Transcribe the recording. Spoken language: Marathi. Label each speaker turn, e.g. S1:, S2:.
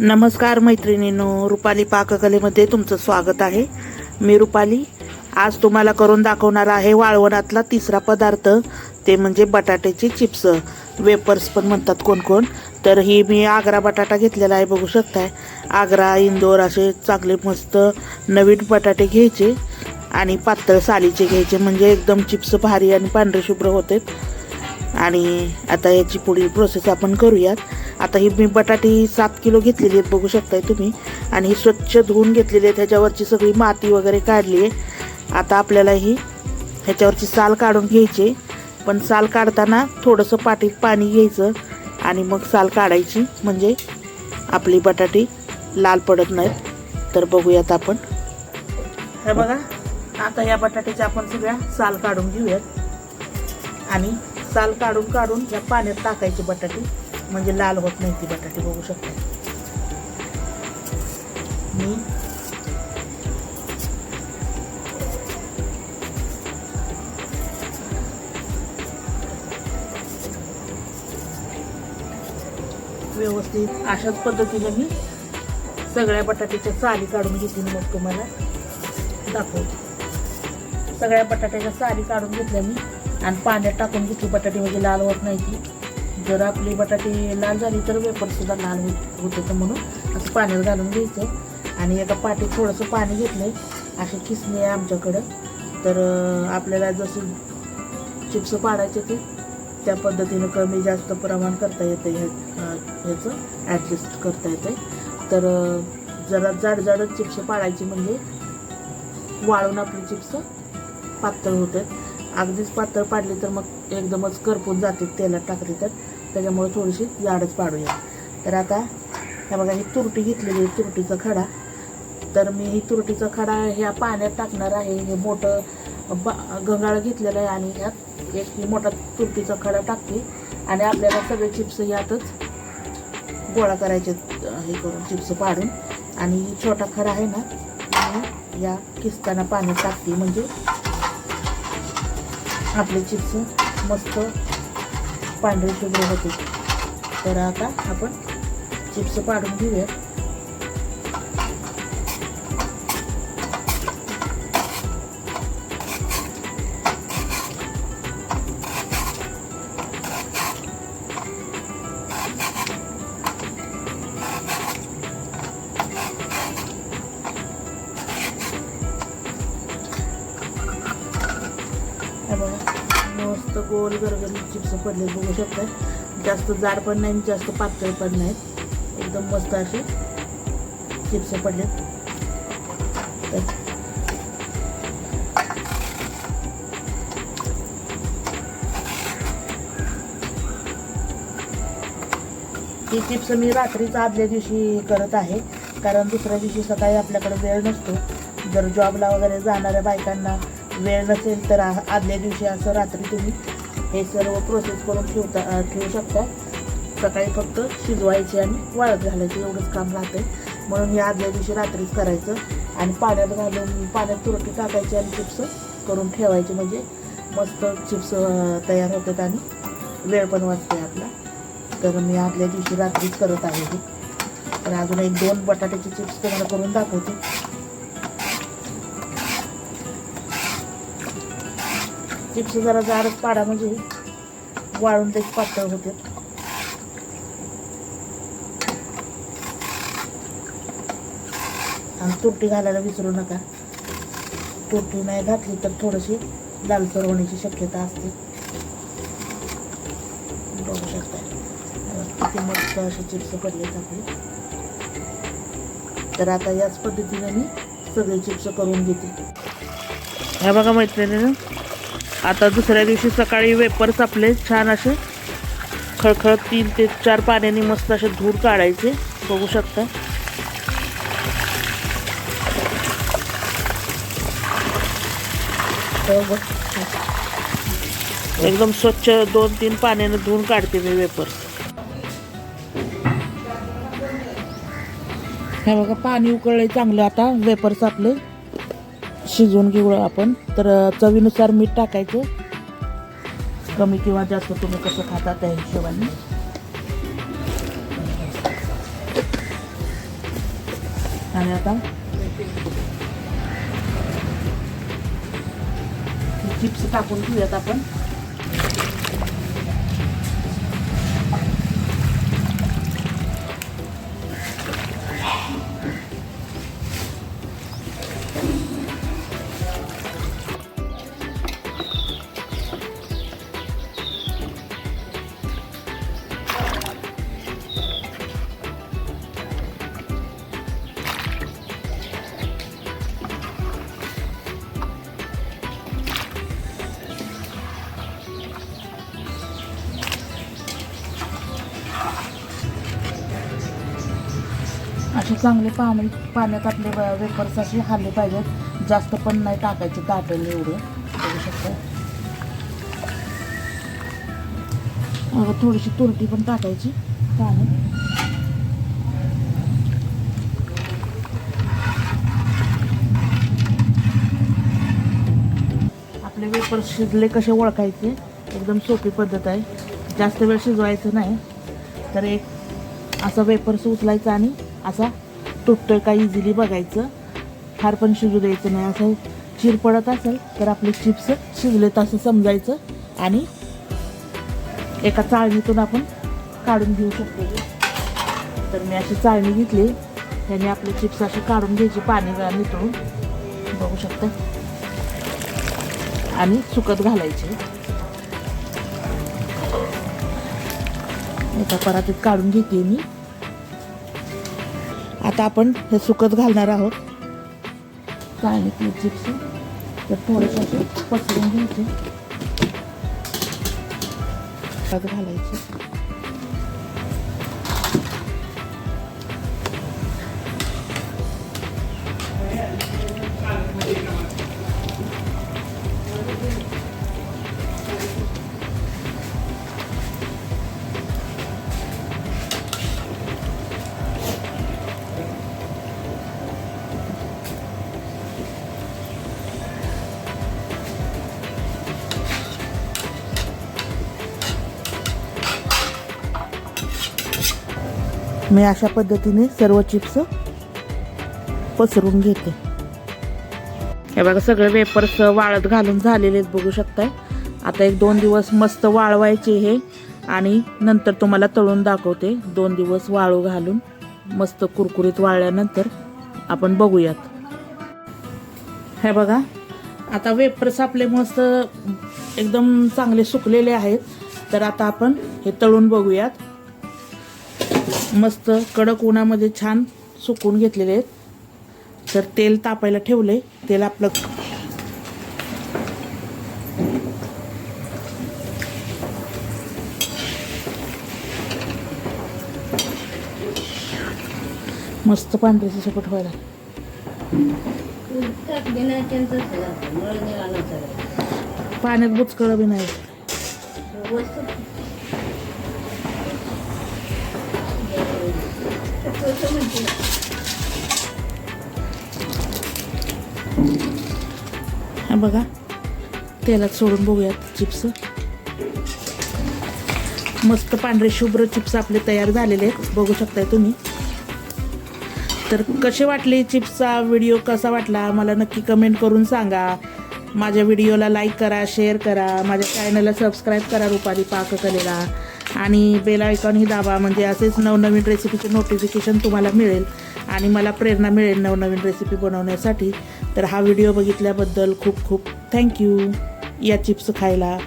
S1: नमस्कार मैत्रिणींनो रुपाली पाककलेमध्ये तुमचं स्वागत आहे. मी रुपाली. आज तुम्हाला करून दाखवणार आहे वाळवणातला तिसरा पदार्थ. ते म्हणजे बटाट्याचे चिप्स. वेपर्स पण म्हणतात कोण कोण तर ही मी आग्रा बटाटा घेतलेला आहे बघू शकताय. आग्रा इंदोर असे चांगले मस्त नवीन बटाटे घ्यायचे आणि पातळ सालीचे घ्यायचे. म्हणजे एकदम चिप्स भारी आणि पांढरे शुभ्र होते आणि आता याची पुढील प्रोसेस आपण करूयात. आता ही मी बटाटी सात किलो घेतलेली आहेत बघू शकताय तुम्ही. आणि ही स्वच्छ धुवून घेतलेली आहे त्याच्यावरची सगळी माती वगैरे काढली आहे. आता आपल्याला ही ह्याच्यावरची साल काढून घ्यायची पण साल काढताना थोडंसं पाटीत पाणी घ्यायचं आणि मग साल काढायची. म्हणजे आपली बटाटी लाल पडत नाहीत. तर बघूयात आपण. हे बघा आता या बटाट्याच्या आपण सगळ्या साल काढून घेऊयात. आणि साल काढून काढून या पाण्यात टाकायची बटाटी. म्हणजे लाल होत नाही ती बटाटी बघू शकता. मी व्यवस्थित अशाच पद्धतीने मी सगळ्या बटाट्याच्या साली काढून घेतली मग तुम्हाला दाखवते. सगळ्या बटाट्याच्या साली काढून घेतल्या मी. आणि पाण्यात टाकून घेतली बटाटे म्हणजे लाल होत नाही ती. जर आपली बटाटे लाल झाली तर वेपरसुद्धा लाल होत होतं तर म्हणून असं पाण्यात घालून घ्यायचं. आणि एका पाटीत थोडंसं पाणी घेतलंय असे खिसणे आहे आमच्याकडं. तर आपल्याला जसं चिप्स पाडायचे ते त्या पद्धतीनं कमी जास्त प्रमाण करता येतं ह्या ह्याचं ॲडजस्ट करता येतं तर जरा जाड जाडच चिप्स पाडायची म्हणजे वाळून आपली चिप्स पातळ होते अगदीच पातळ पाडली तर मग एकदमच करपून जाते तेलात टाकली तर. त्याच्यामुळे थोडीशी जाडच पाडूया. तर आता ह्या बघा ही तुरटी घेतलेली आहे तुरटीचा खडा. तर मी ही तुरटीचा खडा ह्या पाण्यात टाकणार आहे. हे मोठं बा गंगाळ घेतलेलं आहे आणि ह्यात एक ही मोठा तुरटीचा खडा टाकते. आणि आपल्याला सगळे चिप्स यातच गोळा करायचे हे करून चिप्स पाडून. आणि छोटा खडा आहे ना या किसताना पाण्यात टाकते. म्हणजे आपले चिप्स मस्त पांढरे शुभ्र होते तर आता आपण चिप्स पाडून घेऊया. हे बघा. मस्त गोल गरगरीत चिप्स पडले बघू शकताय. जास्त जाड पण नाही जास्त पातळ पण नाहीत एकदम मस्त असे चिप्स पडलेत. ही चिप्स मी रात्रीच आदल्या दिवशी करत आहे. कारण दुसऱ्या दिवशी सकाळी आपल्याकडे वेळ नसतो. जर जॉबला वगैरे जाणाऱ्या बायकांना वेळ नसेल तर आदल्या दिवशी असं रात्री तुम्ही हे सर्व प्रोसेस करून ठेवता ठेवू शकता. सकाळी फक्त शिजवायचे आणि वाळत घालायचे एवढंच काम राहते म्हणून हे आदल्या दिवशी रात्रीच करायचं आणि पाण्यात घालून पाण्यात तुरटी टाकायची आणि चिप्स करून ठेवायचे. म्हणजे मस्त चिप्स तयार होतात आणि वेळ पण वाचते आपला. तर मी आदल्या दिवशी रात्रीच करत आहे तर अजून एक दोन बटाट्याचे चिप्स तुम्हाला करून दाखवते. चिप्स जरा जाडच पाडा म्हणजे वाळून ते पातळ होते. आणि तुरटी घालायला विसरू नका. तुरटी नाही घातली तर थोडीशी लालसर होण्याची शक्यता असते. बघू शकता. किती मस्त असे चिप्स पडलेत आपले. तर आता याच पद्धतीने मी सगळे चिप्स करून घेते. हा बघा मैत्रिणीनं आता दुसऱ्या दिवशी सकाळी वेपर्स आपले छान असे. खळखळत तीन ते चार पाण्याने मस्त असे धूर काढायचे बघू शकता. एकदम स्वच्छ दोन तीन पाण्याने धुवून काढते मी वेपर. हे बघा पाणी उकळले चांगलं आता वेपर्स आपले शिजवून घेऊ आपण. तर चवीनुसार मीठ टाकायचं. कमी किंवा जास्त तुम्ही कसं खाता त्या हिशोबाने. आणि आता चिप्स टाकून घेऊयात आपण. असे चांगले पाणी पाण्यात आपले वेपर्स असे हाले पाहिजेत. जास्त पण नाही टाकायचे दाटेल एवढे. बघू शकतो. अगं थोडीशी तुरटी पण टाकायची. पाणी. आपले वेपर्स शिजले कसे ओळखायचे? एकदम सोपी पद्धत आहे. जास्त वेळ शिजवायचं नाही. तर एक असा वेपर्स उचलायचा आणि असा तुटतोय का इझिली बघायचं. फार पण शिजू द्यायचं नाही. असं चिर पडत असेल तर आपले चिप्स शिजलेत असं समजायचं. आणि एका चाळणीतून आपण काढून घेऊ शकतो. तर मी अशी चाळणी घेतली. त्याने आपले चिप्स असे काढून घ्यायचे पाणी गा- नितळून बघू शकता. आणि सुकत घालायचे. एका परातीत काढून घेते मी. आता आपण हे सुकत घालणार आहोत. चाळणीतले चिप्स तर थोडेसे असे पसरून घ्यायचे. त्यात घालायचे. मी अशा पद्धतीने सर्व चिप्स पसरून घेते. हे बघा सगळे वेपर्स वाळत घालून झालेले आहेत बघू शकताय. आता एक दोन दिवस मस्त वाळवायचे हे आणि नंतर तुम्हाला तळून दाखवते. दोन दिवस वाळू घालून मस्त कुरकुरीत वाळल्यानंतर आपण बघूयात. हे बघा आता वेपर्स आपले मस्त एकदम चांगले सुकलेले आहेत. तर आता आपण हे तळून बघूयात. मस्त कडक उन्हामध्ये छान सुकून घेतलेले आहेत. तर तेल तापायला ठेवले. तेल आपलं मस्त पांढरे सपट व्हायला पाण्यात बुचकळ बी नाही. हा बघा तेलात सोडून बघूयात चिप्स. मस्त पांढरे शुभ्र चिप्स आपले तयार झालेले आहेत बघू शकताय तुम्ही. तर कसे वाटले चिप्सचा व्हिडिओ कसा वाटला मला नक्की कमेंट करून सांगा. माझ्या व्हिडिओला लाईक करा शेअर करा माझ्या चॅनलला सबस्क्राईब करा रुपाली पाककलेला. आणि बेल आयकॉनही दाबा. म्हणजे असेच नवनवीन रेसिपीचे नोटिफिकेशन तुम्हाला मिळेल. आणि मला प्रेरणा मिळेल नवनवीन रेसिपी बनवण्यासाठी. तर हा व्हिडिओ बघितल्याबद्दल खूप खूप थँक्यू या चिप्स खायला.